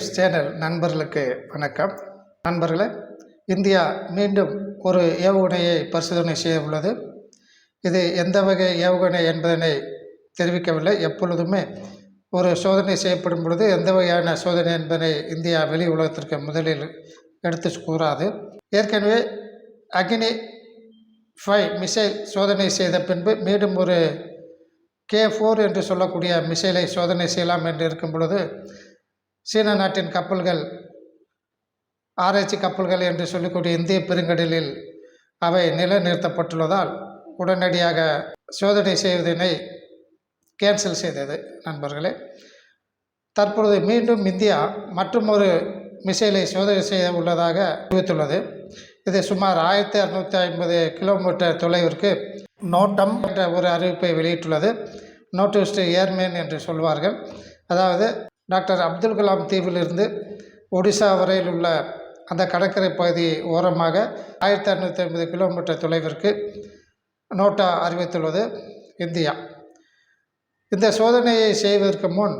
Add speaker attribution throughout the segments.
Speaker 1: News channel நண்பர்களுக்கு வணக்கம். நண்பர்களே இந்தியா மீண்டும் ஒரு ஏவுகணையை பரிசோதனை செய்ய உள்ளது. இது எந்த வகை ஏவுகணை என்பதனை தெரிவிக்கவில்லை. எப்பொழுதுமே ஒரு சோதனை செய்யப்படும் பொழுது எந்த வகையான சோதனை என்பதனை இந்தியா வெளி உலகத்திற்கு முதலில் எடுத்து கூறாது. ஏற்கனவே அக்னி ஃபைவ் மிசைல் சோதனை செய்த பின்பு மீண்டும் ஒரு கே ஃபோர் என்று சொல்லக்கூடிய மிசைலை சோதனை செய்யலாம் என்று இருக்கும் பொழுது சீன நாட்டின் கப்பல்கள் ஆராய்ச்சி கப்பல்கள் என்று சொல்லக்கூடிய இந்திய பெருங்கடலில் அவை நிலைநிறுத்தப்பட்டுள்ளதால் உடனடியாக சோதனை செய்வதனை கேன்சல் செய்தது நண்பர்களே. தற்பொழுது மீண்டும் இந்தியா மற்றும் ஒரு மிசைலை சோதனை செய்ய உள்ளதாக அறிவித்துள்ளது இது சுமார் ஆயிரத்தி அறுநூற்றி ஐம்பது கிலோமீட்டர் தொலைவிற்கு நோட்டம் என்ற ஒரு அறிவிப்பை வெளியிட்டுள்ளது. நோட்டிஸ்ட் ஏர்மேன் என்று சொல்வார்கள். அதாவது டாக்டர் அப்துல் கலாம் தீவிலிருந்து ஒடிசா வரையில் உள்ள அந்த கடற்கரை பகுதி ஓரமாக ஆயிரத்தி அறநூற்றி ஐம்பது கிலோமீட்டர் தொலைவிற்கு நோட்டா அறிவித்துள்ளது இந்தியா. இந்த சோதனையை செய்வதற்கு முன்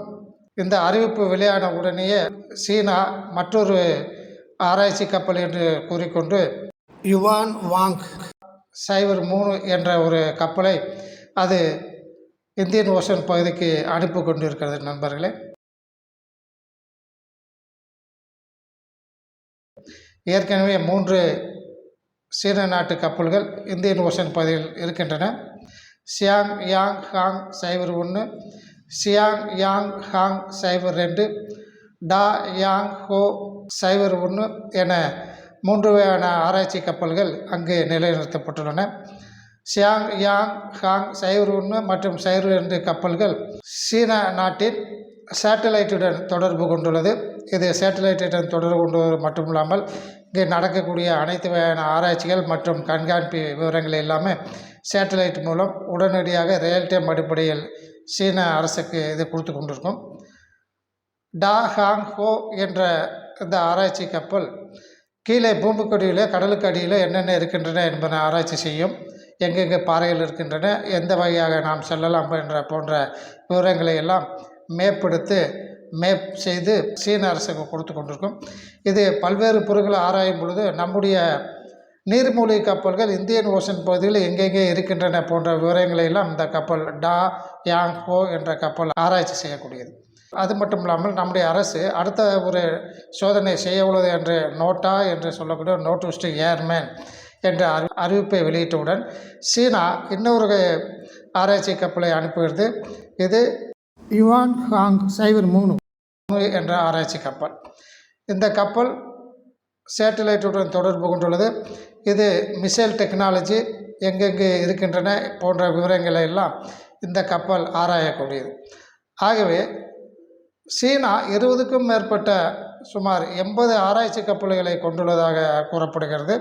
Speaker 1: இந்த அறிவிப்பு வெளியான உடனேயே சீனா மற்றொரு ஆராய்ச்சி கப்பல் என்று கூறிக்கொண்டு யுவான் வாங் சைபர் மூணு என்ற ஒரு கப்பலை அது இந்தியன் ஓஷன் பகுதிக்கு அனுப்பி கொண்டிருக்கிறது நண்பர்களே. ஏற்கனவே மூன்று சீன நாட்டு கப்பல்கள் இந்தியன் ஓஷன் பகுதியில் இருக்கின்றன. சியாங் யாங் ஹாங் சைபர் ஒன்று சியாங் யாங் ஹாங் சைபர் ரெண்டு டா யாங் ஹோ சைபர் ஒன்று என மூன்று வகையான ஆராய்ச்சி கப்பல்கள் அங்கு நிலைநிறுத்தப்பட்டுள்ளன. சியாங் யாங் ஹாங் சைபர் ஒன்று மற்றும் சைபர் ரெண்டு கப்பல்கள் சீன நாட்டின் சேட்டலைட்டுடன் தொடர்பு கொண்டுள்ளது. இது சேட்டலைட்டுடன் தொடர்பு கொண்டுவது மட்டுமில்லாமல் இங்கே நடக்கக்கூடிய அனைத்து வகையான ஆராய்ச்சிகள் மற்றும் கண்காணிப்பு விவரங்கள் எல்லாமே சேட்டலைட் மூலம் உடனடியாக ரியல் டைம் அடிப்படையில் சீன அரசுக்கு இது கொடுத்து கொண்டிருக்கும். டா ஹாங் ஹோ என்ற இந்த ஆராய்ச்சி கப்பல் கீழே பூமிக்கடியில் கடலுக்கு அடியில் என்னென்ன இருக்கின்றன என்பதை ஆராய்ச்சி செய்யும். எங்கெங்கே பாறைகள் இருக்கின்றன எந்த வகையாக நாம் செல்லலாம் என்ற போன்ற விவரங்களை எல்லாம் மேப்படுத்து மேப் செய்து சீன அரசுக்கு கொடுத்து கொண்டிருக்கும். இது பல்வேறு பொருட்களை ஆராயும் பொழுது நம்முடைய நீர்மூழ்கி கப்பல்கள் இந்தியன் ஓஷன் பகுதியில் எங்கெங்கே இருக்கின்றன போன்ற விவரங்களை எல்லாம் இந்த கப்பல் டா யாங் ஹோ என்ற கப்பல் ஆராய்ச்சி செய்யக்கூடியது. அது மட்டும் இல்லாமல் நம்முடைய அரசு அடுத்த ஒரு சோதனை செய்ய உள்ளது என்று நோட்டா என்று சொல்லக்கூடிய நோட்டு ஏர்மேன் என்ற அறி அறிவிப்பை வெளியிட்டவுடன் சீனா இன்னொரு ஆராய்ச்சி கப்பலை அனுப்புகிறது இது யுவான் ஹாங் சைபர் மூணு. என்ற ஆராய்ச்சி கப்பல். இந்த கப்பல் சேட்டலைட்டுடன் தொடர்பு கொண்டுள்ளது. இது மிசைல் டெக்னாலஜி எங்கெங்கே இருக்கின்றன போன்ற விவரங்களை எல்லாம் இந்த கப்பல் ஆராயக்கூடியது. ஆகவே சீனா இருபதுக்கும் மேற்பட்ட சுமார் எண்பது ஆராய்ச்சி கப்பல்களை கொண்டுள்ளதாக கூறப்படுகிறது.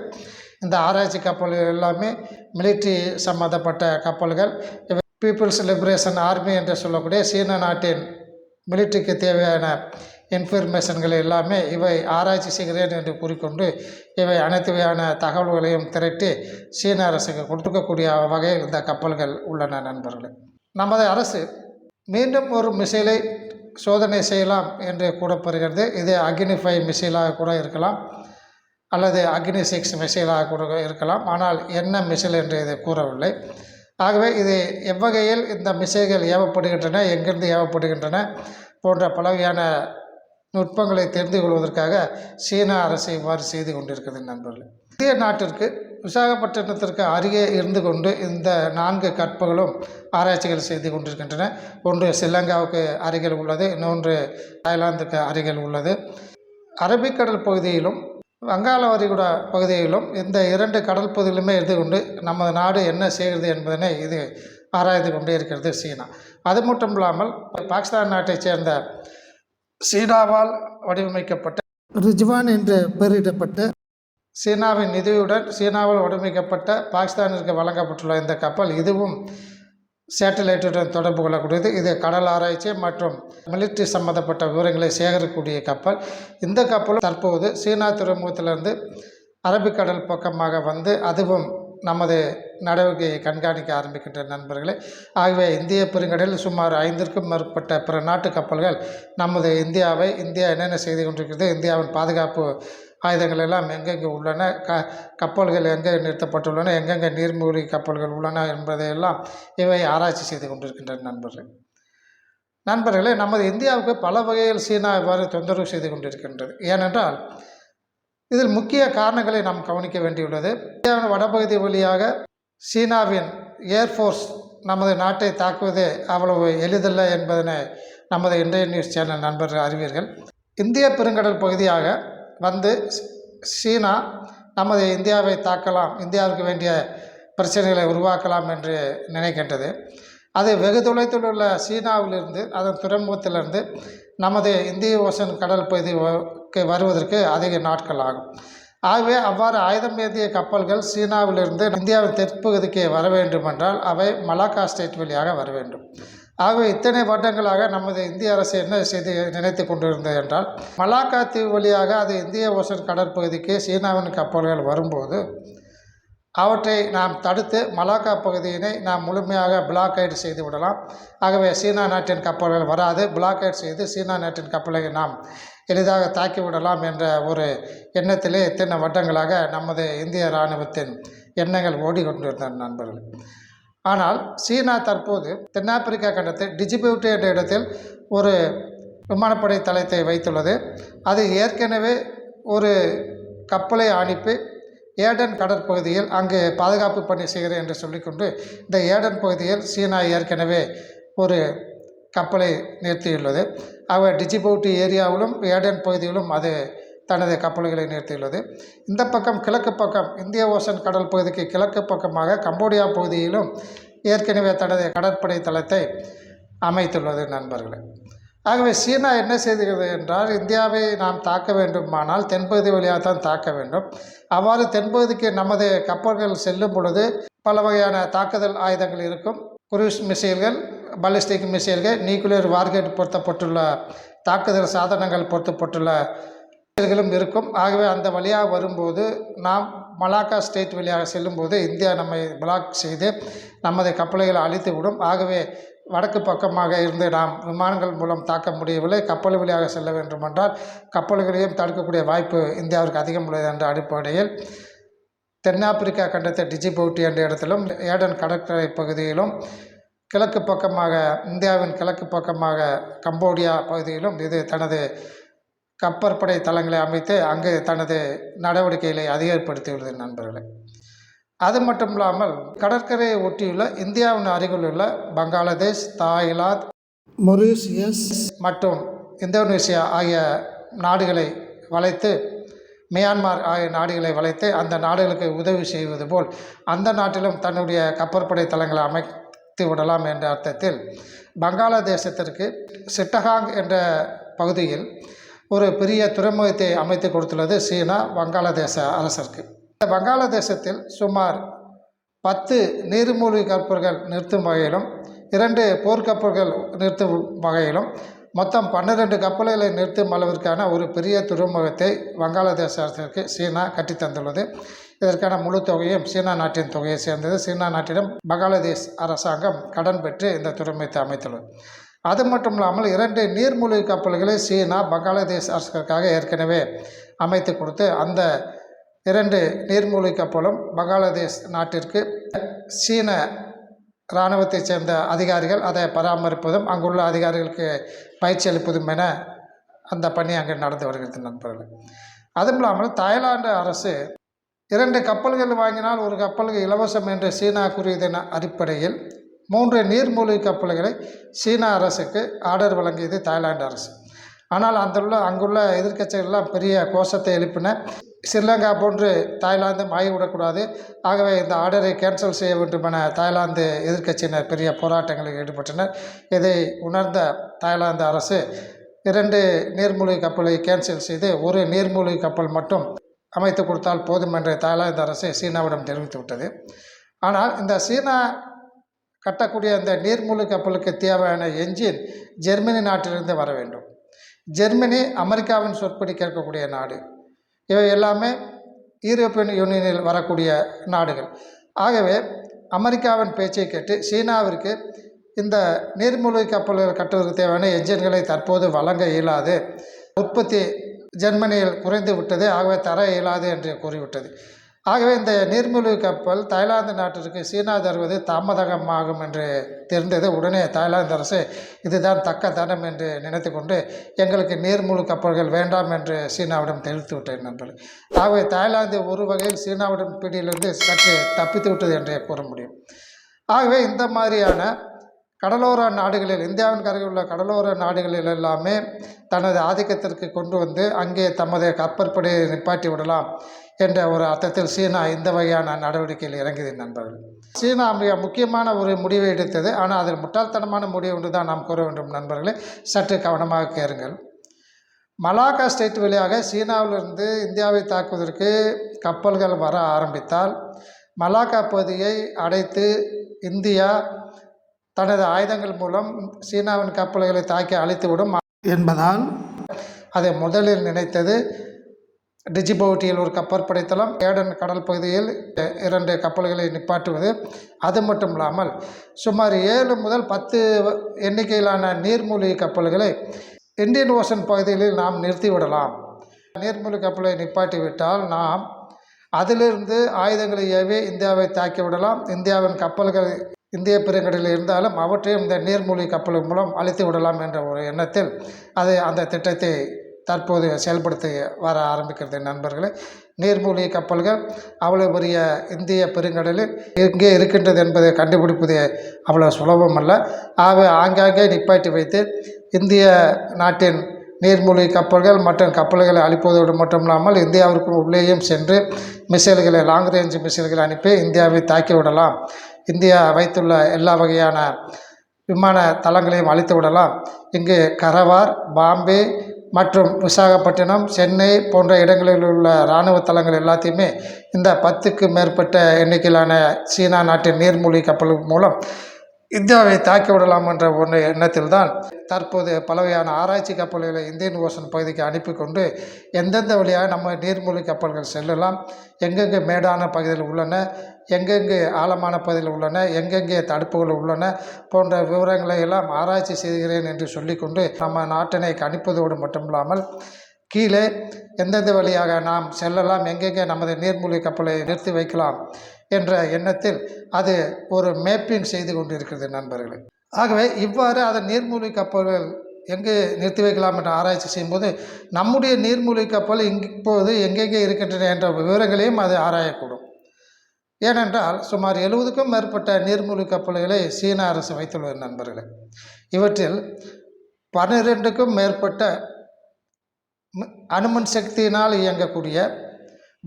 Speaker 1: இந்த ஆராய்ச்சி கப்பல்கள் எல்லாமே மிலிட்ரி சம்மந்தப்பட்ட கப்பல்கள். பீப்புள்ஸ் லிபரேஷன் ஆர்மி என்று சொல்லக்கூடிய சீன நாட்டின் மிலிட்ரிக்கு தேவையான இன்ஃபர்மேஷன்கள் எல்லாமே இவை ஆராய்ச்சி செய்கிறேன் என்று கூறிக்கொண்டு இவை அனைத்து வகையான தகவல்களையும் திரட்டி சீன அரசுக்கு கொடுக்கக்கூடிய வகையில் இந்த கப்பல்கள் உள்ளன நண்பர்களே. நமது அரசு மீண்டும் ஒரு மிசைலை சோதனை செய்யலாம் என்று கூறப்படுகிறது. இது அக்னி ஃபைவ் மிசைலாக கூட இருக்கலாம் அல்லது அக்னி சிக்ஸ் மிசைலாக கூட இருக்கலாம். ஆனால் என்ன மிசைல் என்று இதை கூறவில்லை. ஆகவே இது எவ்வகையில் இந்த மிசைகள் ஏவப்படுகின்றன எங்கிருந்து ஏவப்படுகின்றன போன்ற பலவகையான நுட்பங்களை தெரிந்து கொள்வதற்காக சீனா அரசு இவ்வாறு செய்து கொண்டிருக்கிறது நண்பர்கள். இந்திய நாட்டிற்கு விசாகப்பட்டினத்திற்கு அருகே இருந்து கொண்டு இந்த நான்கு கற்பகளும் ஆராய்ச்சிகள் செய்து கொண்டிருக்கின்றன. ஒன்று ஸ்ரீலங்காவுக்கு அருகில் உள்ளது இன்னொன்று தாய்லாந்துக்கு அருகில் உள்ளது. அரபிக்கடல் பகுதியிலும் வங்காள வரிகுடா பகுதியிலும் இந்த இரண்டு கடல் பகுதியிலுமே இருந்து கொண்டு நமது நாடு என்ன செய்கிறது என்பதனை இது ஆராய்ந்து கொண்டே இருக்கிறது சீனா. அது மட்டும் இல்லாமல் பாகிஸ்தான் நாட்டைச் சேர்ந்த சீனாவால் வடிவமைக்கப்பட்ட ரிஜ்வான் என்று பெயரிடப்பட்ட சீனாவின் நிதியுடன் சீனாவால் வடிவமைக்கப்பட்ட பாகிஸ்தானிற்கு வழங்கப்பட்டுள்ள இந்த கப்பல் இதுவும் சேட்டலைட்டுடன் தொடர்பு கொள்ளக்கூடியது. இது கடல் ஆராய்ச்சி மற்றும் மிலிட்ரி சம்பந்தப்பட்ட விவரங்களை சேகரிக்கக்கூடிய கப்பல். இந்த கப்பலும் தற்போது சீனா துறைமுகத்திலிருந்து அரபிக்கடல் பக்கமாக வந்து அதுவும் நமது நடவடிக்கையை கண்காணிக்க ஆரம்பிக்கின்ற நண்பர்களே ஆகவே இந்திய பெருங்கடலில் சுமார் ஐந்திற்கும் மேற்பட்ட பிற நாட்டு கப்பல்கள் நமது இந்தியாவை இந்தியா என்னென்ன செய்து கொண்டிருக்கிறது இந்தியாவின் பாதுகாப்பு ஆயுதங்கள் எல்லாம் எங்கெங்கே உள்ளன? க கப்பல்கள் எங்கே நிறுத்தப்பட்டுள்ளன? எங்கெங்கே நீர்மூழ்கி கப்பல்கள் உள்ளன என்பதையெல்லாம் இவை ஆராய்ச்சி செய்து கொண்டிருக்கின்றன நண்பர்கள். நண்பர்களே நமது இந்தியாவுக்கு பல வகையில் சீனா இவ்வாறு தொந்தரவு செய்து கொண்டிருக்கின்றது. ஏனென்றால் இதில் முக்கிய காரணங்களை நாம் கவனிக்க வேண்டியுள்ளது. இந்தியாவின் வடபகுதி வழியாக சீனாவின் ஏர்ஃபோர்ஸ் நமது நாட்டை தாக்குவது அவ்வளவு எளிதல்ல என்பதனை நமது இந்திய நியூஸ் சேனல் நண்பர்கள் அறிவீர்கள். இந்திய பெருங்கடல் பகுதியாக வந்து சீனா நமது இந்தியாவை தாக்கலாம் இந்தியாவுக்கு வேண்டிய பிரச்சனைகளை உருவாக்கலாம் என்று நினைக்கின்றது. அது வெகு தொலைத்தில் உள்ள சீனாவிலிருந்து அதன் துறைமுகத்திலிருந்து நமது இந்திய ஓசன் கடல் பகுதிக்கு வருவதற்கு அதிக நாட்கள் ஆகும். ஆகவே அவ்வாறு ஆயுதம் ஏந்திய கப்பல்கள் சீனாவிலிருந்து இந்தியாவின் தெற்பகுதிக்கு வர வேண்டுமென்றால் அவை மலாக்கா ஸ்டேட் வழியாக வர வேண்டும். ஆகவே இத்தனை வருடங்களாக நமது இந்திய அரசு என்ன செய்து நினைத்து கொண்டிருந்தது என்றால் மலாக்கா தீவு வழியாக அது இந்திய ஓசன் கடற்பகுதிக்கு சீனாவின் கப்பல்கள் வரும்போது அவற்றை நாம் தடுத்து மலாக்கா பகுதியினை நாம் முழுமையாக பிளாக்கைட் செய்து விடலாம். ஆகவே சீனா நாட்டின் கப்பல்கள் வராது. பிளாக்கைட் செய்து சீனா நாட்டின் கப்பலை நாம் எளிதாக தாக்கி விடலாம் என்ற ஒரு எண்ணத்திலே இத்தனை வருடங்களாக நமது இந்திய இராணுவத்தின் எண்ணங்கள் ஓடிக்கொண்டிருந்த நண்பர்கள். ஆனால் சீனா தற்போது தென்னாப்பிரிக்கா கண்டத்தில் டிஜிபியூட்டி என்ற இடத்தில் ஒரு விமானப்படை தளத்தை வைத்துள்ளது. அது ஏற்கனவே ஒரு கப்பலை அனுப்பி ஏடன் கடற்பகுதியில் அங்கு பாதுகாப்பு பணி செய்கிறேன் என்று சொல்லிக்கொண்டு இந்த ஏடன் பகுதியில் சீனா ஏற்கனவே ஒரு கப்பலை நிறுத்தியுள்ளது. அவர் டிஜிபவுட்டி ஏரியாவிலும் ஏடன் பகுதியிலும் அது தனது கப்பல்களை நிறுத்தியுள்ளது. இந்த பக்கம் கிழக்கு பக்கம் இந்திய ஓசன் கடல் பகுதிக்கு கிழக்கு பக்கமாக கம்போடியா பகுதியிலும் ஏற்கனவே தனது கடற்படை தளத்தை அமைத்துள்ளது நண்பர்களே. ஆகவே சீனா என்ன செய்கிறது என்றால் இந்தியாவை நாம் தாக்க வேண்டுமானால் தென்பகுதி வழியாக தான் தாக்க வேண்டும். அவ்வாறு தென்பகுதிக்கு நமது கப்பல்கள் செல்லும் பொழுது பல வகையான தாக்குதல் ஆயுதங்கள் இருக்கும். குரூஸ் மிசைல்கள் பாலிஸ்டிக் மிசைல்கள் நியூக்ளியர் வார்கெட் பொருத்தப்பட்டுள்ள தாக்குதல் சாதனங்கள் பொருத்தப்பட்டுள்ள மிசைல்களும் இருக்கும். ஆகவே அந்த வழியாக வரும்போது நாம் மலாக்கா ஸ்டேட் வழியாக செல்லும்போது இந்தியா நம்மை பிளாக் செய்து நமது கப்பல்களை அழித்து விடும். ஆகவே வடக்கு பக்கமாக இருந்து நாம் விமானங்கள் மூலம் தாக்க முடியவில்லை. கப்பல் வழியாக செல்ல வேண்டுமென்றால் கப்பல்களையும் தடுக்கக்கூடிய வாய்ப்பு இந்தியாவிற்கு அதிகம் உள்ளது என்ற அடிப்படையில் தென்னாப்பிரிக்கா கண்டத்தை டிஜிபவுட்டி என்ற இடத்திலும் ஏடன் கடற்கரை பகுதியிலும் கிழக்கு பக்கமாக இந்தியாவின் கிழக்கு பக்கமாக கம்போடியா பகுதியிலும் இது தனது கப்பற்படை தளங்களை அமைத்து அங்கு தனது நடவடிக்கைகளை அதிகப்படுத்தியுள்ளது நண்பர்களே. அது மட்டும் இல்லாமல் கடற்கரையை ஒட்டியுள்ள இந்தியாவின் அருகில் உள்ள பங்களாதேஷ் தாய்லாந்து மொரீசியஸ் மற்றும் இந்தோனேசியா ஆகிய நாடுகளை வளைத்து மியான்மார் ஆகிய நாடுகளை வளைத்து அந்த நாடுகளுக்கு உதவி செய்வது போல் அந்த நாட்டிலும் தன்னுடைய கப்பற்படை தளங்களை அமைத்து விடலாம் என்ற அர்த்தத்தில் பங்களாதேசத்திற்கு சிட்டகாங் என்ற பகுதியில் ஒரு பெரிய துறைமுகத்தை அமைத்து கொடுத்துள்ளது சீனா வங்காளதேச அரசருக்கு. இந்த வங்காளதேசத்தில் சுமார் பத்து நீர்மூழ்கி கப்பல்கள் நிறுத்தும் வகையிலும் இரண்டு போர்க்கப்பல்கள் நிறுத்தும் வகையிலும் மொத்தம் பன்னிரெண்டு கப்பல்களை நிறுத்தும் அளவிற்கான ஒரு பெரிய துறைமுகத்தை வங்காளதேச அரசிற்கு சீனா கட்டித்தந்துள்ளது இதற்கான முழு தொகையும் சீனா நாட்டின் தொகையை சேர்ந்தது. சீனா நாட்டிடம் பங்களாதேஷ் அரசாங்கம் கடன் பெற்று இந்த துறைமுகத்தை அமைத்துள்ளது. அது மட்டும் இல்லாமல் இரண்டு நீர்மூழ்கி கப்பல்களை சீனா பங்களாதேஷ் அரசுக்காக ஏற்கனவே அமைத்து கொடுத்து அந்த இரண்டு நீர்மூழ்கி கப்பலும் பங்களாதேஷ் நாட்டிற்கு சீன இராணுவத்தைச் சேர்ந்த அதிகாரிகள் அதை பராமரிப்பதும் அங்குள்ள அதிகாரிகளுக்கு பயிற்சி அளிப்பதும் என அந்த பணி அங்கே நடந்து வருகிறது நண்பர்கள். அதுவும் இல்லாமல் தாய்லாந்து அரசு இரண்டு கப்பல்கள் வாங்கினால் ஒரு கப்பலுக்கு இலவசம் என்று சீனா கூறியதன் அடிப்படையில் மூன்று நீர்மூழ்கி கப்பல்களை சீனா அரசுக்கு ஆர்டர் வழங்கியது தாய்லாந்து அரசு. ஆனால் அங்குள்ள அங்குள்ள எதிர்க்கட்சிகள்லாம் பெரிய கோஷத்தை எழுப்பின. ஸ்ரீலங்கா போன்று தாய்லாந்து ஆகிவிடக்கூடாது ஆகவே இந்த ஆர்டரை கேன்சல் செய்ய வேண்டும் என தாய்லாந்து எதிர்க்கட்சியினர் பெரிய போராட்டங்களில் ஈடுபட்டனர். இதை உணர்ந்த தாய்லாந்து அரசு இரண்டு நீர்மூழ்கி கப்பலை கேன்சல் செய்து ஒரு நீர்மூழ்கி கப்பல் மட்டும் அமைத்து கொடுத்தால் போதும் என்று தாய்லாந்து அரசு சீனாவிடம் தெரிவித்து விட்டது ஆனால் இந்த சீனா கட்டக்கூடிய அந்த நீர்மூழ்கி கப்பலுக்கு தேவையான என்ஜின் ஜெர்மனி நாட்டிலிருந்து வர வேண்டும். ஜெர்மனி அமெரிக்காவின் சொற்படி கேட்கக்கூடிய நாடு. இவை எல்லாமே யூரோப்பியன் யூனியனில் வரக்கூடிய நாடுகள். ஆகவே அமெரிக்காவின் பேச்சை கேட்டு சீனாவிற்கு இந்த நீர்மூழ்கி கப்பல்கள் கட்டுவதற்கு தேவையான என்ஜின்களை தற்போது வழங்க இயலாது. உற்பத்தி ஜெர்மனியில் குறைந்து விட்டது. ஆகவே தர இயலாது என்று கூறிவிட்டது. ஆகவே இந்த நீர்மூழ்கி கப்பல் தாய்லாந்து நாட்டிற்கு சீனா தருவது தாமதமாகும் என்று தெரிந்தது. உடனே தாய்லாந்து அரசு இதுதான் தக்க தனம் என்று நினைத்து கொண்டு எங்களுக்கு நீர்மூழ்கி கப்பல்கள் வேண்டாம் என்று சீனாவிடம் தெரிவித்து விட்டேன் நண்பர்கள். ஆகவே தாய்லாந்து ஒரு வகையில் சீனாவிடம் பிடியிலிருந்து சற்று தப்பித்து விட்டது என்றே கூற முடியும். ஆகவே இந்த மாதிரியான கடலோர நாடுகளில் இந்தியாவின் கரையில் உள்ள கடலோர நாடுகளில் எல்லாமே தனது ஆதிக்கத்திற்கு கொண்டு வந்து அங்கே தமது கப்பற்படையை நிப்பாட்டி விடலாம். என்ற ஒரு அர்த்தத்தில் சீனா இந்த வகையான நடவடிக்கையில் இறங்கியது நண்பர்கள். சீனா மிக முக்கியமான ஒரு முடிவை எடுத்தது. ஆனால் அதில் முட்டாள்தனமான முடிவு ஒன்று தான் நாம் கூற வேண்டும் நண்பர்களே. சற்று கவனமாக கேளுங்கள். மலாக்கா ஸ்டேட் வழியாக சீனாவிலிருந்து இந்தியாவை தாக்குவதற்கு கப்பல்கள் வர ஆரம்பித்தால் மலாக்கா பகுதியை அடைத்து இந்தியா தனது ஆயுதங்கள் மூலம் சீனாவின் கப்பல்களை தாக்கி அழித்துவிடும். என்பதால் அதை முதலில் நினைத்தது டிஜிபவுட்டியில் ஒரு கப்பற்படை தளம் ஏடன் கடல் பகுதியில் இரண்டு கப்பல்களை நிப்பாட்டுவது. அது மட்டும் இல்லாமல் சுமார் ஏழு முதல் பத்து எண்ணிக்கையிலான நீர்மூழ்கி கப்பல்களை இந்தியன் ஓஷன் பகுதிகளில் நாம் நிறுத்திவிடலாம். நீர்மூழ்கி கப்பலை நிப்பாட்டிவிட்டால் நாம் அதிலிருந்து ஆயுதங்களை ஏவி இந்தியாவை தாக்கி விடலாம் இந்தியாவின் கப்பல்கள் இந்திய பெருங்கடலில் இருந்தாலும் அவற்றையும் இந்த நீர்மூழ்கி கப்பல் மூலம் அழித்து விடலாம் என்ற ஒரு எண்ணத்தில் அதை அந்த திட்டத்தை தற்போது செயல்படுத்தி வர ஆரம்பிக்கிறது நண்பர்களே. நீர்மூழ்கி கப்பல்கள் அவ்வளோ பெரிய இந்திய பெருங்கடலில் எங்கே இருக்கின்றது என்பதை கண்டுபிடிப்பது அவ்வளோ சுலபம் அல்ல. ஆகவே ஆங்காங்கே நிப்பாட்டி வைத்து இந்திய நாட்டின் நீர்மூழ்கி கப்பல்கள் மற்றும் கப்பல்களை அழிப்பதோடு மட்டும் இல்லாமல் இந்தியாவிற்கு உள்ளேயும் சென்று மிசைல்களை லாங் ரேஞ்ச் மிசைல்களை அனுப்பி இந்தியாவை தாக்கி விடலாம். இந்தியா வைத்துள்ள எல்லா வகையான விமான தளங்களையும் அழித்து விடலாம். இங்கு கரவார் பாம்பே மற்றும் விசாகப்பட்டினம் சென்னை போன்ற இடங்களில் உள்ள இராணுவ தளங்கள் எல்லாத்தையுமே இந்த பத்துக்கு மேற்பட்ட எண்ணிக்கையிலான சீனா நாட்டின் நீர்மூழ்கி கப்பல் மூலம் இந்தியாவை தாக்கி விடலாம் என்ற ஒன்று எண்ணத்தில் தான் தற்போது பலவையான ஆராய்ச்சி கப்பல்களை இந்தியன் ஓசன் பகுதிக்கு அனுப்பி கொண்டு எந்தெந்த வழியாக நம்ம நீர்மூழ்கி கப்பல்கள் செல்லலாம் எங்கெங்கே மேடான பகுதியில் உள்ளன எங்கெங்கே ஆழமான பகுதியில் உள்ளன எங்கெங்கே தடுப்புகள் உள்ளன போன்ற விவரங்களை எல்லாம் ஆராய்ச்சி செய்கிறேன் என்று சொல்லிக்கொண்டு நம்ம நாட்டினை கணிப்பதோடு மட்டுமில்லாமல் கீழே எந்தெந்த வழியாக நாம் செல்லலாம் எங்கெங்கே நமது நீர்மூழ்கி கப்பலை நிறுத்தி வைக்கலாம் என்ற எண்ணத்தில் அது ஒரு மேப்பிங் செய்து கொண்டிருக்கிறது நண்பர்களே. ஆகவே இவ்வாறு அதன் நீர்மூழ்கி கப்பல்கள் எங்கே நிறுத்தி வைக்கலாம் என்ற ஆராய்ச்சி செய்யும்போது நம்முடைய நீர்மூழ்கி கப்பல் இப்போது எங்கெங்கே இருக்கின்றன என்ற விவரங்களையும் அது ஆராயக்கூடும். ஏனென்றால் சுமார் எழுபதுக்கும் மேற்பட்ட நீர்மூழ்கி கப்பல்களை சீன அரசு வைத்துள்ளது நண்பர்களே. இவற்றில் பன்னிரெண்டுக்கும் மேற்பட்ட அணுமன் சக்தியினால் இயங்கக்கூடிய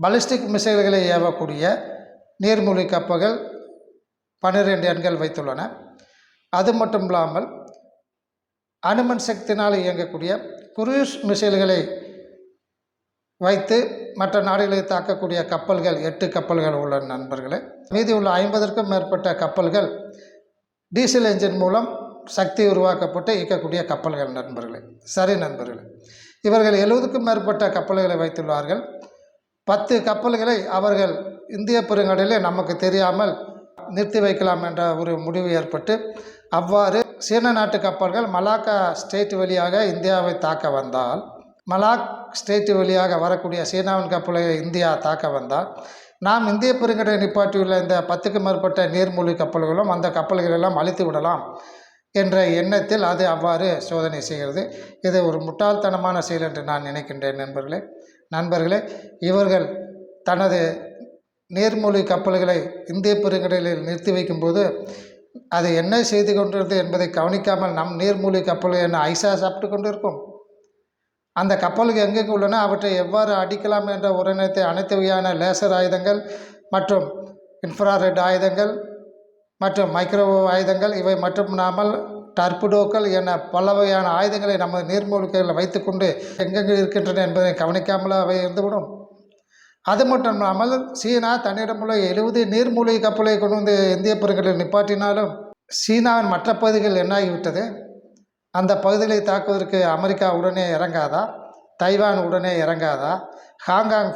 Speaker 1: பலிஸ்டிக் மிசைல்களை ஏவக்கூடிய நீர்மூழ்கி கப்பல்கள் பன்னிரெண்டு எண்கள் வைத்துள்ளன. அது மட்டும் இல்லாமல் அனுமன் சக்தினால் இயங்கக்கூடிய குரூஸ் மிசைல்களை வைத்து மற்ற நாடுகளை தாக்கக்கூடிய கப்பல்கள் எட்டு கப்பல்கள் உள்ளன நண்பர்களே. மீதி உள்ள ஐம்பதற்கும் மேற்பட்ட கப்பல்கள் டீசல் என்ஜின் மூலம் சக்தி உருவாக்கப்பட்டு இயக்கக்கூடிய கப்பல்கள் நண்பர்களே. சரி நண்பர்களே இவர்கள் எழுபதுக்கும் மேற்பட்ட கப்பல்களை வைத்துள்ளார்கள். பத்து கப்பல்களை அவர்கள் இந்திய பெருங்கடலிலே நமக்கு தெரியாமல் நிறுத்தி வைக்கலாம் என்ற ஒரு முடிவு ஏற்பட்டு அவ்வாறு சீன நாட்டு கப்பல்கள் மலாக்கா ஸ்டேட் வழியாக இந்தியாவை தாக்க வந்தால் மலாக் ஸ்டேட் வழியாக வரக்கூடிய சீனாவின் கப்பலை இந்தியா தாக்க வந்தால் நாம் இந்திய பெருங்கடலை நிப்பாட்டியுள்ள இந்த பத்துக்கும் மேற்பட்ட நீர்மூழ்கி கப்பல்களும் அந்த கப்பல்களெல்லாம் அழித்து விடலாம் என்ற எண்ணத்தில் அது அவ்வாறு சோதனை செய்கிறது. இது ஒரு முட்டாள்தனமான செயல் என்று நான் நினைக்கின்றேன் நண்பர்களே. நண்பர்களே இவர்கள் தனது நீர்மூழ்கி கப்பல்களை இந்திய பெருங்கடலில் நிறுத்தி வைக்கும்போது அது என்ன செய்து கொண்டிருந்தது என்பதை கவனிக்காமல் நம் நீர்மூழ்கி கப்பல்கள் என்ன ஐசா சாப்பிட்டு கொண்டிருக்கும்? அந்த கப்பல்கள் எங்கெங்கே உள்ளன? அவற்றை எவ்வாறு அடிக்கலாம் என்ற உரைநத்தை அனைத்து வகையான லேசர் ஆயுதங்கள் மற்றும் இன்ஃப்ராரெட் ஆயுதங்கள் மற்றும் மைக்ரோவேவ் ஆயுதங்கள் இவை மட்டுமில்லாமல் டர்பிடோக்கள் என பல வகையான ஆயுதங்களை நம்ம நீர்மூழ்கையில் வைத்துக்கொண்டு எங்கெங்கே இருக்கின்றன என்பதை கவனிக்காமல் அவை இருந்துவிடும். அது மட்டும் இல்லாமல் சீனா தன்னிடமுள்ள எழுபது நீர்மூழ்கி கப்பலை கொண்டு வந்து இந்திய பெருங்கடலில் நிப்பாட்டினாலும் சீனாவின் மற்ற பகுதிகள் என்னாகிவிட்டது அந்த பகுதிகளை தாக்குவதற்கு அமெரிக்கா உடனே இறங்காதா? தைவான் உடனே இறங்காதா? ஹாங்காங்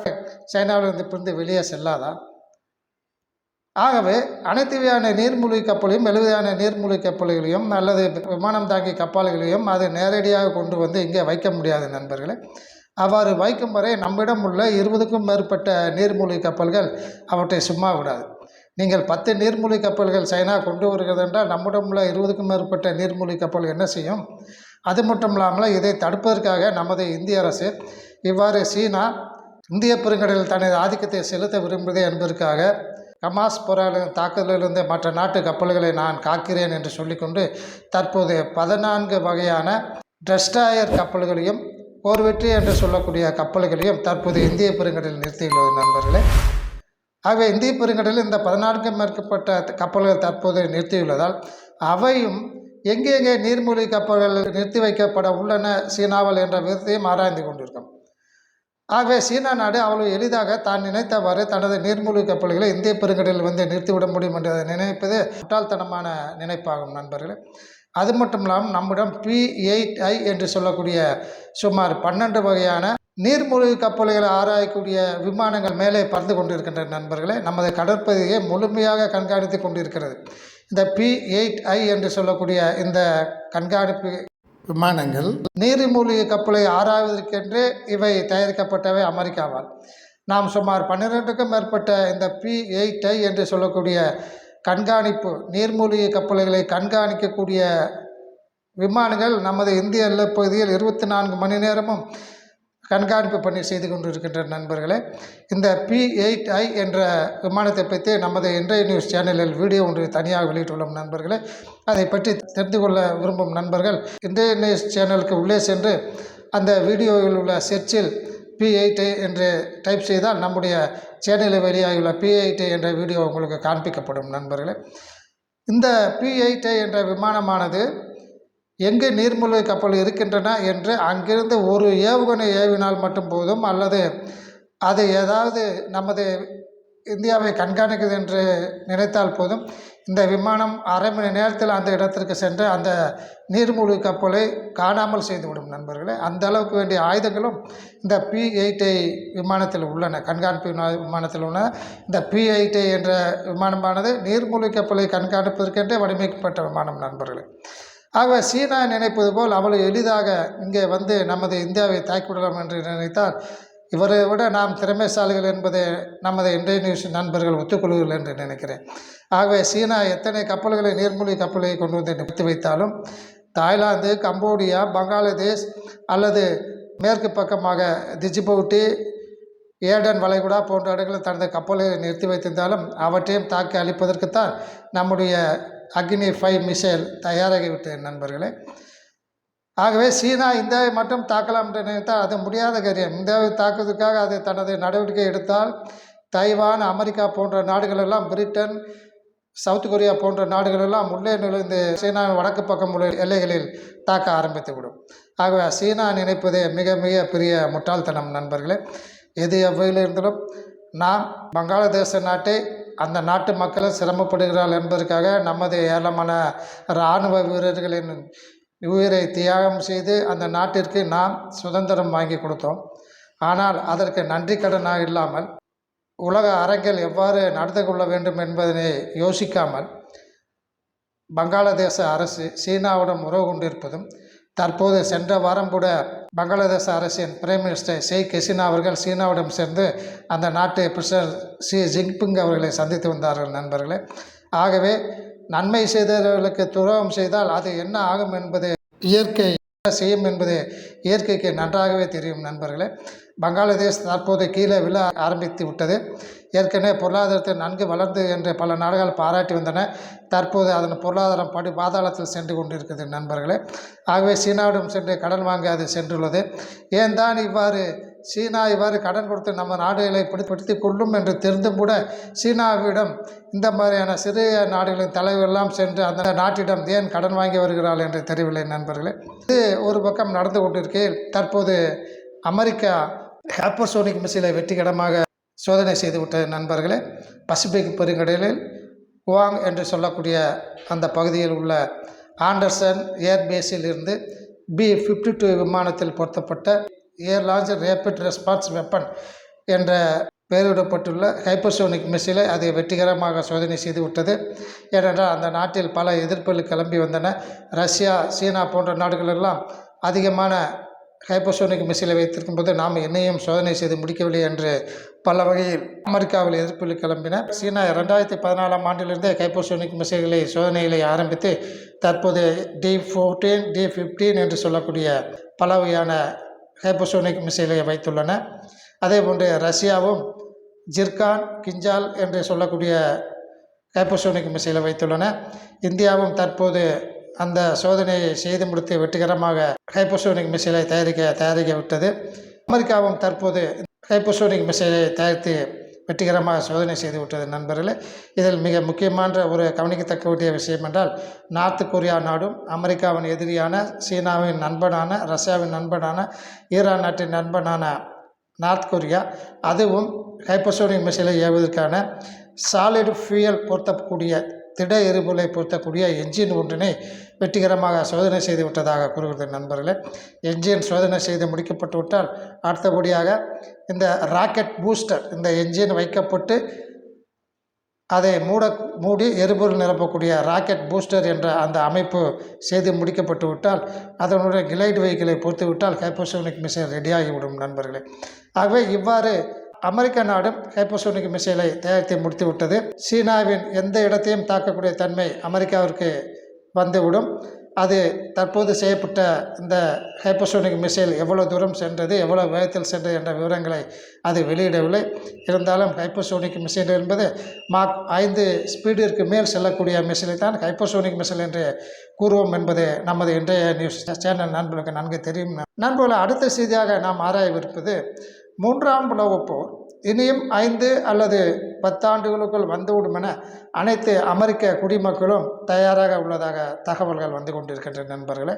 Speaker 1: சைனாவிலிருந்து பிரிந்து வெளியே செல்லாதா? ஆகவே அனைத்து வகையான நீர்மூழ்கி கப்பலையும் எழுவதையான நீர்மூழ்கி கப்பல்களையும் அல்லது விமானம் தாங்கி கப்பல்களையும் அது நேரடியாக கொண்டு வந்து இங்கே வைக்க முடியாது நண்பர்களே. அவ்வாறு வைக்கும் வரை நம்மிடம் உள்ள இருபதுக்கும் மேற்பட்ட நீர்மூழ்கி கப்பல்கள் அவற்றை சும்மா விடாது. நீங்கள் பத்து நீர்மூழ்கி கப்பல்கள் சைனா கொண்டு வருகிறது என்றால் நம்மிடம் உள்ள இருபதுக்கும் மேற்பட்ட நீர்மூழ்கி கப்பல் என்ன செய்யும்? அது மட்டும் இல்லாமல் இதை தடுப்பதற்காக நமது இந்திய அரசு இவ்வாறு சீனா இந்திய பெருங்கடலில் தனது ஆதிக்கத்தை செலுத்த விரும்புகிறது என்பதற்காக ஹமாஸ் போராளின் தாக்குதலிலிருந்து மற்ற நாட்டு கப்பல்களை நான் காக்கிறேன் என்று சொல்லிக்கொண்டு தற்போது பதினான்கு வகையான டெஸ்டாயர் கப்பல்களையும் போர் வெற்றி என்று சொல்லக்கூடிய கப்பல்களையும் தற்போது இந்திய பெருங்கடலில் நிறுத்தியுள்ளது நண்பர்களே. ஆகவே இந்திய பெருங்கடலில் இந்த பதினான்கு மேற்கப்பட்ட கப்பல்கள் தற்போது நிறுத்தியுள்ளதால் அவையும் எங்கெங்கே நீர்மூழ்கி கப்பல்கள் நிறுத்தி வைக்கப்பட உள்ளன சீனாவல் என்ற விதத்தையும் ஆராய்ந்து கொண்டிருக்கும் ஆகவே சீனா நாடு அவ்வளவு எளிதாக தான் நினைத்தவாறு தனது நீர்மூழ்கி கப்பல்களை இந்திய பெருங்கடலில் வந்து நிறுத்திவிட முடியும் என்று நினைப்பது முட்டாள்தனமான நினைப்பாகும் நண்பர்களே. அது மட்டும் இல்லாமல் நம்மிடம் பி எயிட் ஐ என்று சொல்லக்கூடிய சுமார் பன்னெண்டு வகையான நீர்மூழ்கி கப்பல்களை ஆராயக்கூடிய விமானங்கள் மேலே பறந்து கொண்டிருக்கின்ற நண்பர்களே. நமது கடற்பகுதியை முழுமையாக கண்காணித்து கொண்டிருக்கிறது. இந்த பி எயிட் ஐ என்று சொல்லக்கூடிய இந்த கண்காணிப்பு விமானங்கள். நீர்மூழ்கி கப்பலை ஆராய்வதற்கென்று இவை தயாரிக்கப்பட்டவை அமெரிக்காவால். நாம் சுமார் பன்னிரெண்டுக்கும் மேற்பட்ட இந்த பி எயிட் ஐ என்று சொல்லக்கூடிய கண்காணிப்பு நீர்மூழ்கி கப்பல்களை கண்காணிக்கக்கூடிய விமானங்கள் நமது இந்திய எல்லைப்பகுதியில் இருபத்தி நான்கு மணி நேரமும் கண்காணிப்பு பணி செய்து கொண்டிருக்கின்ற நண்பர்களே இந்த பி எயிட் ஐ என்ற விமானத்தை பற்றி நமது இன்றைய நியூஸ் சேனலில் வீடியோ ஒன்று தனியாக வெளியிட்டுள்ளோம் நண்பர்களே. அதை பற்றி தெரிந்து கொள்ள விரும்பும் நண்பர்கள் இன்றைய நியூஸ் சேனலுக்கு உள்ளே சென்று அந்த வீடியோவில் உள்ள செர்ச்சில் பி எயிட் என்று டைப் செய்தால் நம்முடைய சேனலில் வெளியாகியுள்ள பி எயிட் என்ற வீடியோ உங்களுக்கு காண்பிக்கப்படும் நண்பர்களே. இந்த பி எயிட் என்ற விமானமானது எங்கு நீர்மூழ்கி கப்பல் இருக்கின்றன என்று அங்கிருந்து ஒரு ஏவுகணை ஏவினால் மட்டும் போதும் அல்லது அது ஏதாவது நமது இந்தியாவை கண்காணிக்குது என்று நினைத்தால் போதும். இந்த விமானம் அரை மணி நேரத்தில் அந்த இடத்திற்கு சென்று அந்த நீர்மூழ்கி கப்பலை காணாமல் செய்துவிடும் நண்பர்களே. அந்த அளவுக்கு வேண்டிய ஆயுதங்களும் இந்த பி எயிட்டை விமானத்தில் உள்ளன. கண்காணிப்பு விமானத்தில் உள்ளன. இந்த பி எயிட்டை என்ற விமானமானது நீர்மூழ்கி கப்பலை கண்காணிப்பதற்கென்றே வடிவமைக்கப்பட்ட விமானம் நண்பர்களே. ஆக சீனா நினைப்பது போல் அவ்வளவு எளிதாக இங்கே வந்து நமது இந்தியாவை தாக்கிவிடலாம் என்று நினைத்தால் இவரை விட நாம் திறமைசாலிகள் என்பதை நமது இன்றைய நியூஸ் நண்பர்கள் ஒத்துக்கொள்வீர்கள் என்று நினைக்கிறேன். ஆகவே சீனா எத்தனை கப்பல்களை நீர்மூழ்கி கப்பலை கொண்டு வந்து நிறுத்தி வைத்தாலும் தாய்லாந்து கம்போடியா பங்களாதேஷ் அல்லது மேற்கு பக்கமாக திஜிபவுட்டி ஏடன் வளைகுடா போன்ற இடங்களில் தனது கப்பலை நிறுத்தி வைத்திருந்தாலும் அவற்றையும் தாக்கி அழிப்பதற்குத்தான் நம்முடைய அக்னி ஃபைவ் மிசைல் தயாராகிவிட்டது நண்பர்களே. ஆகவே சீனா இந்தியாவை மட்டும் தாக்கலாம் என்று நினைத்தால் அது முடியாத காரியம். இந்தியாவை தாக்குவதற்காக அது தனது நடவடிக்கை எடுத்தால் தைவான் அமெரிக்கா போன்ற நாடுகளெல்லாம் பிரிட்டன் சவுத் கொரியா போன்ற நாடுகளெல்லாம் உள்ளே நுழைந்து சீனாவின் வடக்கு பக்கம் உள்ள எல்லைகளில் தாக்க ஆரம்பித்துவிடும். ஆகவே சீனா நினைப்பதே மிக மிக பெரிய முட்டாள்தனம் நண்பர்களே. எது எவ்வையில் இருந்தாலும் நாம் வங்காளதேச நாட்டை அந்த நாட்டு மக்களும் சிரமப்படுகிறார்கள் என்பதற்காக நமது ஏராளமான இராணுவ வீரர்களின் உயிரை தியாகம் செய்து அந்த நாட்டிற்கு நாம் சுதந்திரம் வாங்கி கொடுத்தோம். ஆனால் அதற்கு நன்றி கடனாக இல்லாமல் உலக அரங்கில் எவ்வாறு நடந்து கொள்ள வேண்டும் என்பதனை யோசிக்காமல் பங்களாதேச அரசு சீனாவுடன் உறவு கொண்டிருப்பதும் தற்போது சென்ற வாரம் கூட பங்களாதேச அரசின் பிரைம் மினிஸ்டர் ஷேக் ஹசீனா அவர்கள் சீனாவிடம் சேர்ந்து அந்த நாட்டு பிரசிடர் ஷி ஜின்பிங் அவர்களை சந்தித்து வந்தார்கள் நண்பர்களே. ஆகவே நன்மை செய்தவர்களுக்கு துரோகம் செய்தால் அது என்ன ஆகும் என்பது இயற்கை செய்யும் என்பது இயற்கைக்கு நன்றாகவே தெரியும் நண்பர்களே. பங்களாதேஷ் தற்போது கீழே விழ ஆரம்பித்து விட்டது. ஏற்கனவே பொருளாதாரத்தை நன்கு வளர்ந்து என்று பல நாடுகள் பாராட்டி வந்தன. தற்போது அதன் பொருளாதாரம் படி பாதாளத்தில் சென்று கொண்டிருக்கிறது நண்பர்களே. ஆகவே சீனாவிடம் சென்று கடன் வாங்க அது சென்றுள்ளது. ஏன் தான் இவ்வாறு சீனா இவ்வாறு கடன் கொடுத்து நம்ம நாடுகளை பிடிப்படுத்தி கொள்ளும் என்று தெரிந்தும் கூட சீனாவிடம் இந்த மாதிரியான சிறிய நாடுகளின் தலைவரெல்லாம் சென்று அந்த நாட்டிடம் ஏன் கடன் வாங்கி வருகிறாள் என்று தெரியவில்லை நண்பர்களே. இது ஒரு பக்கம் நடந்து கொண்டிருக்கையில் தற்போது அமெரிக்கா ஹாப்பர்சோனிக் மிசைலை வெற்றிகரமாக சோதனை செய்துவிட்ட நண்பர்களே. பசிபிக் பெருங்கடலில் குவாங் என்று சொல்லக்கூடிய அந்த பகுதியில் உள்ள ஆண்டர்சன் ஏர்பேஸில் இருந்து பி ஃபிஃப்டி டூ விமானத்தில் பொருத்தப்பட்ட air launch rapid response weapon என்ற பெயரிடப்பட்டுள்ள ஹைப்பர்சோனிக் மிசைலை அது வெற்றிகரமாக சோதனை செய்துவிட்டது ஏனென்றால் அந்த நாட்டில் பல எதிர்ப்புகள் கிளம்பி வந்தன. ரஷ்யா சீனா போன்ற நாடுகளெல்லாம் அதிகமான ஹைப்பர்சோனிக் மிசைலை வைத்திருக்கும் போது நாம் என்னையும் சோதனை செய்து முடிக்கவில்லை என்று பல வகையில் அமெரிக்காவில் எதிர்ப்புகள் கிளம்பின. சீனா ரெண்டாயிரத்தி பதினாலாம் ஆண்டிலிருந்தே ஹைப்பர்சோனிக் மிசைல்களை சோதனைகளை ஆரம்பித்து தற்போது டி ஃபோர்டீன் டி ஃபிஃப்டீன் என்று சொல்லக்கூடிய பல வகையான ஹைப்பர்சோனிக் மிசைலை வைத்துள்ளன. அதே போன்று ரஷ்யாவும் ஜிர்கான் கிஞ்சால் என்று சொல்லக்கூடிய ஹைப்பர்சோனிக் மிசைலை வைத்துள்ளன. இந்தியாவும் தற்போது அந்த சோதனையை செய்து முடித்து வெற்றிகரமாக ஹைப்பர்சோனிக் மிசைலை தயாரிக்க தயாரிக்க விட்டது அமெரிக்காவும் தற்போது ஹைப்பர்சோனிக் மிசைலை தயாரித்து வெற்றிகரமாக சோதனை செய்து விட்டது நண்பர்களே. இதில் மிக முக்கியமான ஒரு கவனிக்கத்தக்க வேண்டிய விஷயம் என்றால் நார்த் கொரியா நாடும் அமெரிக்காவின் எதிரியான சீனாவின் நண்பனான ரஷ்யாவின் நண்பனான ஈரான் நாட்டின் நண்பனான நார்த் கொரியா அதுவும் ஹைப்பர்சோனிக் மிசைலை ஏவுவதற்கான சாலிட் ஃபியூயல் பொருத்தக்கூடிய திட எரிபொருளை பொருத்தக்கூடிய என்ஜின் ஒன்றினை வெற்றிகரமாக சோதனை செய்து விட்டதாக கூறுகிறது நண்பர்களே. என்ஜின் சோதனை செய்து முடிக்கப்பட்டு விட்டால் அடுத்தபடியாக இந்த ராக்கெட் பூஸ்டர் இந்த என்ஜின் வைக்கப்பட்டு அதை மூட மூடி எரிபொருள் நிரப்பக்கூடிய ராக்கெட் பூஸ்டர் என்ற அந்த அமைப்பு செய்து முடிக்கப்பட்டு விட்டால் அதனுடைய கிளைடு வெஹிக்கிளை பொறுத்து விட்டால் ஹைப்போசோனிக் மிசைல் ரெடியாகிவிடும் நண்பர்களே. ஆகவே இவ்வாறு அமெரிக்க நாடும் ஹைப்போசோனிக் மிசைலை தயாரித்து முடித்து விட்டது சீனாவின் எந்த இடத்தையும் தாக்கக்கூடிய தன்மை அமெரிக்காவிற்கு வந்துவிடும். அது தற்போது செய்யப்பட்ட இந்த ஹைப்பர்சோனிக் மிசைல் எவ்வளோ தூரம் சென்றது எவ்வளோ வேகத்தில் சென்றது என்ற விவரங்களை அது வெளியிடவில்லை. இருந்தாலும் ஹைப்போசோனிக் மிசைல் என்பது மாக் ஐந்து ஸ்பீடிற்கு மேல் செல்லக்கூடிய மிசைலை தான் ஹைப்போசோனிக் மிசைல் என்று கூறுவோம் என்பது நமது இன்றைய நியூஸ் சேனல் நண்பர்களுக்கு நன்கு தெரியும். நண்பர்களை அடுத்த செய்தியாக நாம் ஆராயவிருப்பது மூன்றாம் உலகப் போர் இனியும் ஐந்து அல்லது பத்தாண்டுகளுக்குள் வந்துவிடும் என அனைத்து அமெரிக்க குடிமக்களும் தயாராக உள்ளதாக தகவல்கள் வந்து கொண்டிருக்கின்றன நண்பர்களே.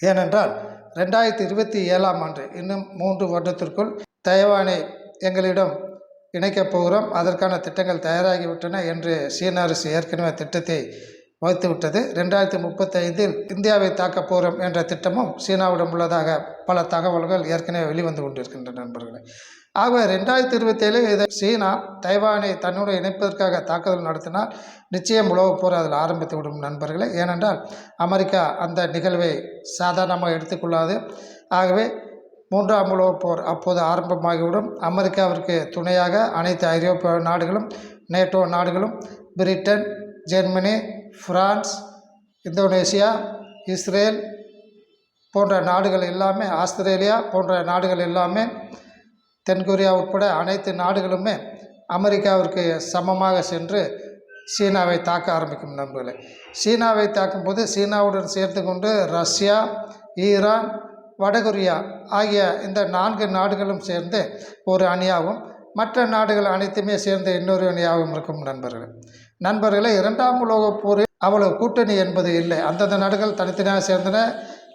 Speaker 1: ஏனென்றால் ரெண்டாயிரத்தி இருபத்தி ஏழாம் ஆண்டு இன்னும் மூன்று வருடத்திற்குள் தயவானை எங்களிடம் இணைக்கப் போகிறோம். அதற்கான திட்டங்கள் தயாராகிவிட்டன என்று சீன அரசு ஏற்கனவே திட்டத்தை வகுத்துவிட்டது ரெண்டாயிரத்தி முப்பத்தைந்தில் இந்தியாவை தாக்கப் போகிறோம் என்ற திட்டமும் சீனாவிடம் உள்ளதாக பல தகவல்கள் ஏற்கனவே வெளிவந்து கொண்டிருக்கின்றன நண்பர்களே. ஆக ரெண்டாயிரத்தி இருபத்தேழு இதை சீனா தைவானை தன்னுடன் இணைப்பதற்காக தாக்குதல் நடத்தினால் நிச்சயம் உலகப் போர் அதில் ஆரம்பித்து விடும் நண்பர்களே. ஏனென்றால் அமெரிக்கா அந்த நிகழ்வை சாதாரணமாக எடுத்துக்கொள்ளாது. ஆகவே மூன்றாம் உலகப் போர் அப்போது ஆரம்பமாகிவிடும். அமெரிக்காவிற்கு துணையாக அனைத்து ஐரோப்பிய நாடுகளும் நேட்டோ நாடுகளும் Britain Germany France Indonesia Israel போன்ற நாடுகள் எல்லாமே ஆஸ்திரேலியா போன்ற நாடுகள் எல்லாமே தென்கொரியா உட்பட அனைத்து நாடுகளுமே அமெரிக்காவிற்கு சமமாக சென்று சீனாவை தாக்க ஆரம்பிக்கும் நண்பர்களே. சீனாவை தாக்கும்போது சீனாவுடன் சேர்த்து கொண்டு ரஷ்யா ஈரான் வடகொரியா ஆகிய இந்த நான்கு நாடுகளும் சேர்ந்து ஒரு அணியாகவும் மற்ற நாடுகள் அனைத்துமே சேர்ந்து இன்னொரு அணியாகவும் இருக்கும் நண்பர்களே. நண்பர்களே இரண்டாம் உலகப் போரில் அவ்வளவு கூட்டணி என்பது இல்லை. அந்தந்த நாடுகள் தனித்தனியாக சேர்ந்தன.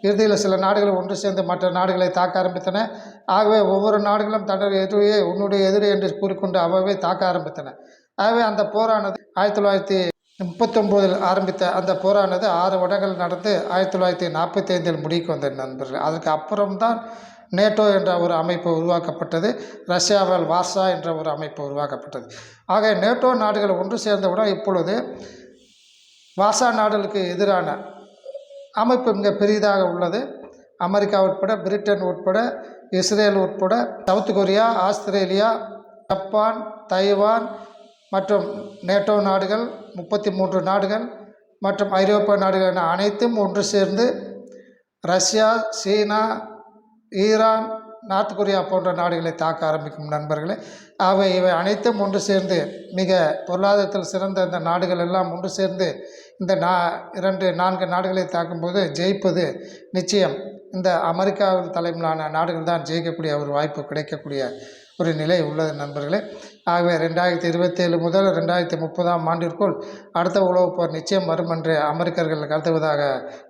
Speaker 1: இறுதியில் சில நாடுகள் ஒன்று சேர்ந்து மற்ற நாடுகளை தாக்க ஆரம்பித்தன. ஆகவே ஒவ்வொரு நாடுகளும் தன்னுடைய எதிரியை உன்னுடைய எதிரி என்று கூறிக்கொண்டு அவ்வளவே தாக்க ஆரம்பித்தன. ஆகவே அந்த போரானது ஆயிரத்தி தொள்ளாயிரத்தி முப்பத்தொம்போதில் ஆரம்பித்த அந்த போரானது ஆறு வருடங்கள் நடந்து ஆயிரத்தி தொள்ளாயிரத்தி நாற்பத்தி ஐந்தில் முடிவுக்கு வந்த நண்பர்கள். அதற்கு அப்புறம்தான் நேட்டோ என்ற ஒரு அமைப்பு உருவாக்கப்பட்டது. ரஷ்யாவால் வார்சா என்ற ஒரு அமைப்பு உருவாக்கப்பட்டது. ஆக நேட்டோ நாடுகள் ஒன்று சேர்ந்தவுடன் இப்பொழுது வார்சா நாடுகளுக்கு எதிரான அமைப்பு மிக பெரிதாக உள்ளது. அமெரிக்கா உட்பட பிரிட்டன் உட்பட இஸ்ரேல் உட்பட South Korea Australia Japan Taiwan மற்றும் நேட்டோ நாடுகள் முப்பத்தி மூன்று நாடுகள் மற்றும் ஐரோப்பிய நாடுகள் என அனைத்தும் ஒன்று சேர்ந்து Russia China Iran North Korea போன்ற நாடுகளை தாக்க ஆரம்பிக்கும் நண்பர்களே. அவை இவை அனைத்தும் ஒன்று சேர்ந்து மிக பொருளாதாரத்தில் சிறந்த இந்த நாடுகள் எல்லாம் ஒன்று சேர்ந்து இந்த நா இரண்டு நான்கு நாடுகளை தாக்கும்போது ஜெயிப்பது நிச்சயம். இந்த அமெரிக்காவின் தலைமையிலான நாடுகள் தான் ஜெயிக்கக்கூடிய ஒரு வாய்ப்பு கிடைக்கக்கூடிய ஒரு நிலை உள்ளது நண்பர்களே. ஆகவே ரெண்டாயிரத்தி இருபத்தேழு முதல் ரெண்டாயிரத்தி முப்பதாம் ஆண்டிற்குள் அடுத்த உலகப் போர் நிச்சயம் வரும் என்று அமெரிக்கர்கள் கருதுவதாக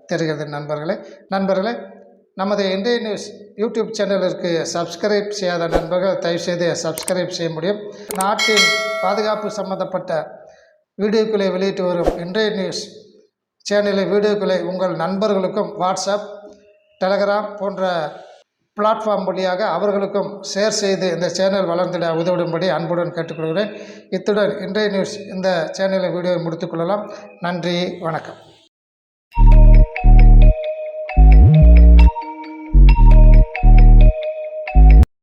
Speaker 1: தெரிகிறது நண்பர்களே. நண்பர்களே நமது இந்திய நியூஸ் யூடியூப் சேனலிற்கு சப்ஸ்கிரைப் செய்யாத நண்பர்கள் தயவுசெய்து சப்ஸ்கிரைப் செய்ய முடியும். நாட்டின் பாதுகாப்பு சம்பந்தப்பட்ட வீடியோக்களை வெளியிட்டு வரும் இன்றைய நியூஸ் சேனலில் வீடியோக்களை உங்கள் நண்பர்களுக்கும் வாட்ஸ்அப் டெலகிராம் போன்ற பிளாட்ஃபார்ம் வழியாக அவர்களுக்கும் ஷேர் செய்து இந்த சேனல் வளர்ந்திட உதவிடும்படி அன்புடன் கேட்டுக்கொள்கிறேன். இத்துடன் இன்றைய நியூஸ் இந்த சேனலில் வீடியோவை முடித்துக்கொள்ளலாம் நன்றி வணக்கம்.